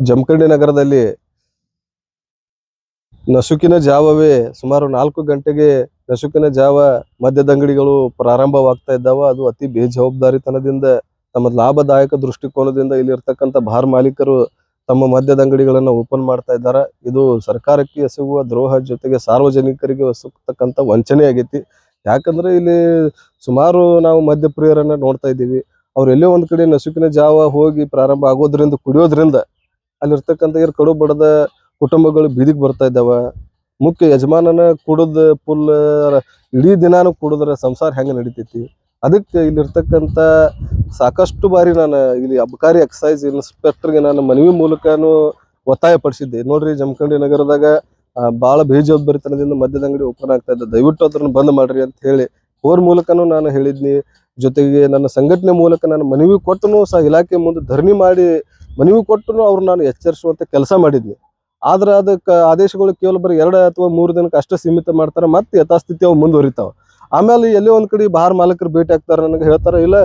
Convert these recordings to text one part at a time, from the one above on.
ಜಮಖಂಡಿ ನಗರದಲ್ಲಿ ನಸುಕಿನ ಜಾವವೇ ಸುಮಾರು ನಾಲ್ಕು ಗಂಟೆಗೆ ನಸುಕಿನ ಜಾವ ಮದ್ಯದಂಗಡಿಗಳು ಪ್ರಾರಂಭವಾಗ್ತಾ ಇದ್ದಾವ. ಅದು ಅತಿ ಬೇಜವಾಬ್ದಾರಿತನದಿಂದ ತಮ್ಮ ಲಾಭದಾಯಕ ದೃಷ್ಟಿಕೋನದಿಂದ ಇಲ್ಲಿ ಇರ್ತಕ್ಕಂಥ ಬಾರ್ ಮಾಲೀಕರು ತಮ್ಮ ಮದ್ಯದ ಅಂಗಡಿಗಳನ್ನ ಓಪನ್ ಮಾಡ್ತಾ ಇದ್ದಾರೆ. ಇದು ಸರ್ಕಾರಕ್ಕೆ ಎಸಗುವ ದ್ರೋಹ ಜೊತೆಗೆ ಸಾರ್ವಜನಿಕರಿಗೆ ಎಸಗತಕ್ಕಂಥ ವಂಚನೆ ಆಗೈತಿ ಯಾಕಂದ್ರೆ ಇಲ್ಲಿ ಸುಮಾರು ನಾವು ಮದ್ಯಪ್ರಿಯರನ್ನ ನೋಡ್ತಾ ಇದ್ದೀವಿ. ಅವ್ರು ಎಲ್ಲೋ ಒಂದ್ ಕಡೆ ನಸುಕಿನ ಜಾವ ಹೋಗಿ ಪ್ರಾರಂಭ ಆಗೋದ್ರಿಂದ, ಕುಡಿಯೋದ್ರಿಂದ ಅಲ್ಲಿರ್ತಕ್ಕಂಥ ಇವ್ರ ಕಡು ಬಡದ ಕುಟುಂಬಗಳು ಬೀದಿಗೆ ಬರ್ತಾ ಇದ್ದಾವ. ಮುಖ್ಯ ಯಜಮಾನನ ಕುಡಿದ ಫುಲ್ ಇಡೀ ದಿನಾನು ಕುಡಿದ್ರೆ ಸಂಸಾರ ಹೆಂಗ ನಡಿತೈತಿ? ಅದಕ್ಕೆ ಇಲ್ಲಿರ್ತಕ್ಕಂಥ ಸಾಕಷ್ಟು ಬಾರಿ ನಾನು ಇಲ್ಲಿ ಅಬಕಾರಿ ಎಕ್ಸೈಸ್ ಇನ್ಸ್ಪೆಕ್ಟರ್ಗೆ ನಾನು ಮನವಿ ಮೂಲಕನು ಒತ್ತಾಯ ಪಡಿಸಿದ್ದೆ. ನೋಡ್ರಿ ಜಮಖಂಡಿ ನಗರದಾಗ ಭಾಳ ಬೇಜವಾಬ್ದಾರಿತನದಿಂದ ಮದ್ಯದ ಅಂಗಡಿ ಓಪನ್ ಆಗ್ತಾ ಇದ್ದ. ದಯವಿಟ್ಟು ಅದನ್ನು ಬಂದ್ ಮಾಡ್ರಿ ಅಂತ ಹೇಳಿ ಅವ್ರ ಮೂಲಕನೂ ನಾನು ಹೇಳಿದ್ನಿ. ಜೊತೆಗೆ ನನ್ನ ಸಂಘಟನೆ ಮೂಲಕ ನಾನು ಮನವಿ ಕೊಟ್ಟನು ಸಹ ಇಲಾಖೆ ಮುಂದೆ ಧರಣಿ ಮಾಡಿ ಮನವಿ ಕೊಟ್ಟು ಅವ್ರು ನಾನು ಎಚ್ಚರಿಸುವಂತ ಕೆಲಸ ಮಾಡಿದ್ನಿ ಆದ್ರೆ ಅದಕ್ಕೆ ಆದೇಶಗಳು ಕೇವಲ ಬರೀ ಎರಡು ಅಥವಾ ಮೂರು ದಿನಕ್ಕೆ ಅಷ್ಟೇ ಸೀಮಿತ ಮಾಡ್ತಾರೆ, ಮತ್ತೆ ಯಥಾಸ್ಥಿತಿ ಅವು ಮುಂದುವರಿತಾವೆ. ಆಮೇಲೆ ಎಲ್ಲೋ ಒಂದ್ ಕಡೆ ಬಾರ್ ಮಾಲಕರು ಭೇಟಿ ಆಗ್ತಾರೆ ನನಗೆ ಹೇಳ್ತಾರೆ, ಇಲ್ಲ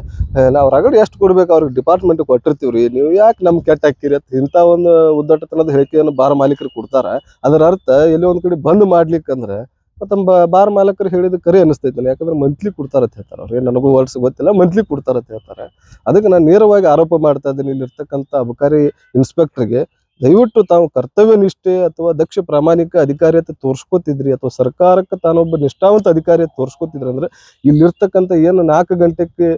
ನಾವು ರಗಡ್ ಎಷ್ಟು ಕೊಡ್ಬೇಕು ಅವ್ರಿಗೆ ಡಿಪಾರ್ಟ್ಮೆಂಟ್ ಕೊಟ್ಟಿರ್ತೀವ್ರಿ, ನೀವು ಯಾಕೆ ನಮ್ಗೆ ಕೆಟ್ಟ ಹಾಕಿರಿ ಅಂತ ಇಂಥ ಒಂದು ಉದ್ದಟತನದ ಹೇಳಿಕೆಯನ್ನು ಬಾರ್ ಮಾಲೀಕರು ಕೊಡ್ತಾರೆ. ಅದರ ಅರ್ಥ ಎಲ್ಲೋ ಒಂದ್ ಕಡೆ ಬಂದ್ ಮಾಡ್ಲಿಕ್ಕಂದ್ರೆ ಮತ್ತೆ ಬಾರ್ ಮಾಲಕರು ಹೇಳಿದ ಕರೆ ಅನಿಸ್ತೈತೆ ನಾನು ಯಾಕಂದ್ರೆ ಮಂತ್ಲಿ ಕೊಡ್ತಾರಂತ ಹೇಳ್ತಾರೆ ಅವ್ರು. ಏನ್ ನನಗೂ ವರ್ಷ ಗೊತ್ತಿಲ್ಲ ಮಂತ್ಲಿ ಕೊಡ್ತಾರ ಅಂತ ಹೇಳ್ತಾರೆ. ಅದಕ್ಕೆ ನಾನು ನೇರವಾಗಿ ಆರೋಪ ಮಾಡ್ತಾ ಇದ್ದೀನಿ ಇಲ್ಲಿರ್ತಕ್ಕಂಥ ಅಬಕಾರಿ ಇನ್ಸ್ಪೆಕ್ಟರ್ಗೆ ದಯವಿಟ್ಟು ತಾವು ಕರ್ತವ್ಯ ನಿಷ್ಠೆ ಅಥವಾ ದಕ್ಷ ಪ್ರಾಮಾಣಿಕ ಅಧಿಕಾರಿಯತೆ ತೋರ್ಸ್ಕೊತಿದ್ರಿ, ಅಥವಾ ಸರ್ಕಾರಕ್ಕೆ ತಾನೊಬ್ಬ ನಿಷ್ಠಾವಂತ ಅಧಿಕಾರಿ ತೋರಿಸ್ಕೋತಿದ್ರಿ ಅಂದ್ರೆ, ಇಲ್ಲಿರ್ತಕ್ಕಂಥ ಏನು ನಾಲ್ಕು ಗಂಟೆಗೆ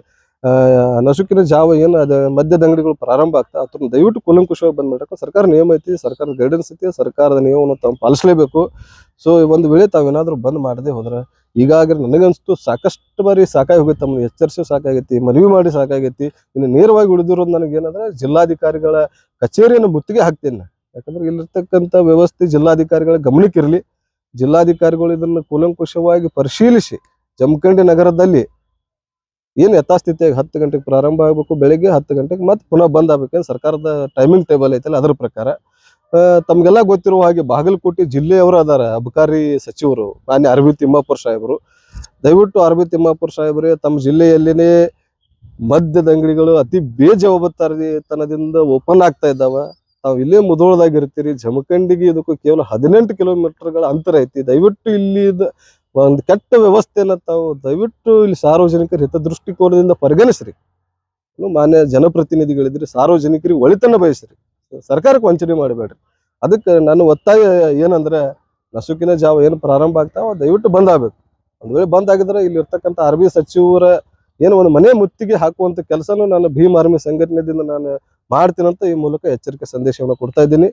ನಸುಕಿನ ಜಾವ ಏನು ಅದ ಮದ್ಯದ ಅಂಗಡಿಗಳು ಪ್ರಾರಂಭ ಆಗ್ತಾ ಅದನ್ನ ದಯವಿಟ್ಟು ಕೂಲಂಕುಷವಾಗಿ ಬಂದ್ ಸರ್ಕಾರ ನಿಯಮ ಐತಿ, ಸರ್ಕಾರದ ಗೈಡೆನ್ಸ್ ಐತಿ, ಸರ್ಕಾರದ ನಿಯಮವನ್ನು ತಾವು ಪಾಲಿಸಲೇಬೇಕು. ಸೊ ಒಂದು ವೇಳೆ ತಾವೇನಾದ್ರೂ ಬಂದ್ ಮಾಡದೆ ಹೋದ್ರೆ, ಈಗಾಗಲೇ ನನಗನ್ಸ್ತು ಸಾಕಷ್ಟು ಬಾರಿ ಸಾಕಾಗಿ ಹೋಗುತ್ತೆ. ತಮ್ಮನ್ನು ಎಚ್ಚರಿಸಿ ಸಾಕಾಗೈತಿ, ಮನವಿ ಮಾಡಿ ಸಾಕಾಗೈತಿ. ಇನ್ನು ನೇರವಾಗಿ ಉಳಿದಿರೋದು ನನಗೇನಂದ್ರೆ, ಜಿಲ್ಲಾಧಿಕಾರಿಗಳ ಕಚೇರಿಯನ್ನು ಮುತ್ತಿಗೆ ಹಾಕ್ತೇನೆ. ಯಾಕಂದ್ರೆ ಇಲ್ಲಿರ್ತಕ್ಕಂಥ ವ್ಯವಸ್ಥೆ ಜಿಲ್ಲಾಧಿಕಾರಿಗಳ ಗಮನಕ್ಕಿರಲಿ. ಜಿಲ್ಲಾಧಿಕಾರಿಗಳು ಇದನ್ನು ಕೂಲಂಕುಷವಾಗಿ ಪರಿಶೀಲಿಸಿ, ಜಮಖಂಡಿ ನಗರದಲ್ಲಿ ಏನು ಯಥಾಸ್ಥಿತಿಯಾಗಿ ಹತ್ತು ಗಂಟೆಗೆ ಪ್ರಾರಂಭ ಆಗಬೇಕು, ಬೆಳಿಗ್ಗೆ ಹತ್ತು ಗಂಟೆಗೆ ಮತ್ತೆ ಪುನಃ ಬಂದ್ ಆಗ್ಬೇಕು. ಸರ್ಕಾರದ ಟೈಮಿಂಗ್ ಟೇಬಲ್ ಐತಲ್ಲ, ಅದರ ಪ್ರಕಾರ. ತಮ್ಗೆಲ್ಲ ಗೊತ್ತಿರುವ ಹಾಗೆ ಬಾಗಲಕೋಟೆ ಜಿಲ್ಲೆಯವರು ಅದಾರ, ಅಬಕಾರಿ ಸಚಿವರು, ಮಾನ್ಯ ಆರ್ಬಿ ತಿಮ್ಮಾಪುರ ಸಾಹೇಬರು. ದಯವಿಟ್ಟು ಅರಬಿ ತಿಮ್ಮಾಪುರ ಸಾಹೇಬರೇ, ತಮ್ಮ ಜಿಲ್ಲೆಯಲ್ಲಿನೇ ಮದ್ಯದ ಅಂಗಡಿಗಳು ಅತಿ ಬೇಜವಾಬ್ದಾರಿತನದಿಂದ ಓಪನ್ ಆಗ್ತಾ ಇದ್ದಾವ. ತಾವು ಇಲ್ಲೇ ಮುದೋಳದಾಗಿರ್ತೀರಿ ಜಮಖಂಡಿಗೆ ಇದಕ್ಕೂ ಕೇವಲ ಹದಿನೆಂಟು ಕಿಲೋಮೀಟರ್ಗಳ ಅಂತರ ಐತಿ. ದಯವಿಟ್ಟು ಇಲ್ಲಿ ಒಂದು ಕೆಟ್ಟ ವ್ಯವಸ್ಥೆನ ತಾವು ದಯವಿಟ್ಟು ಇಲ್ಲಿ ಸಾರ್ವಜನಿಕರ ಹಿತದೃಷ್ಟಿಕೋನದಿಂದ ಪರಿಗಣಿಸ್ರಿ. ಮಾನ್ಯ ಜನಪ್ರತಿನಿಧಿಗಳಿದ್ರಿ ಸಾರ್ವಜನಿಕರಿಗೆ ಒಳಿತನ್ನ ಬಯಸ್ರಿ. ಸರ್ಕಾರಕ್ಕೆ ವಂಚನೆ ಮಾಡಬೇಡ್ರಿ. ಅದಕ್ಕೆ ನನ್ನ ಒತ್ತಾಯ ಏನಂದ್ರೆ, ನಸುಕಿನ ಜಾವ ಏನು ಪ್ರಾರಂಭ ಆಗ್ತಾವ ದಯವಿಟ್ಟು ಬಂದ್ ಆಗ್ಬೇಕು. ಒಂದ್ ವೇಳೆ ಬಂದ್ ಆಗಿದ್ರೆ ಇಲ್ಲಿ ಇರ್ತಕ್ಕಂಥ ಆರ್ಬಿ ಸಚಿವರ ಏನು ಒಂದು ಮನೆ ಮುತ್ತಿಗೆ ಹಾಕುವಂತ ಕೆಲಸನೂ ನಾನು ಭೀಮ್ ಆರ್ಮಿ ಸಂಘಟನೆದಿಂದ ನಾನು ಮಾಡ್ತೀನಂತ ಈ ಮೂಲಕ ಎಚ್ಚರಿಕೆ ಸಂದೇಶವನ್ನು ಕೊಡ್ತಾ ಇದ್ದೀನಿ.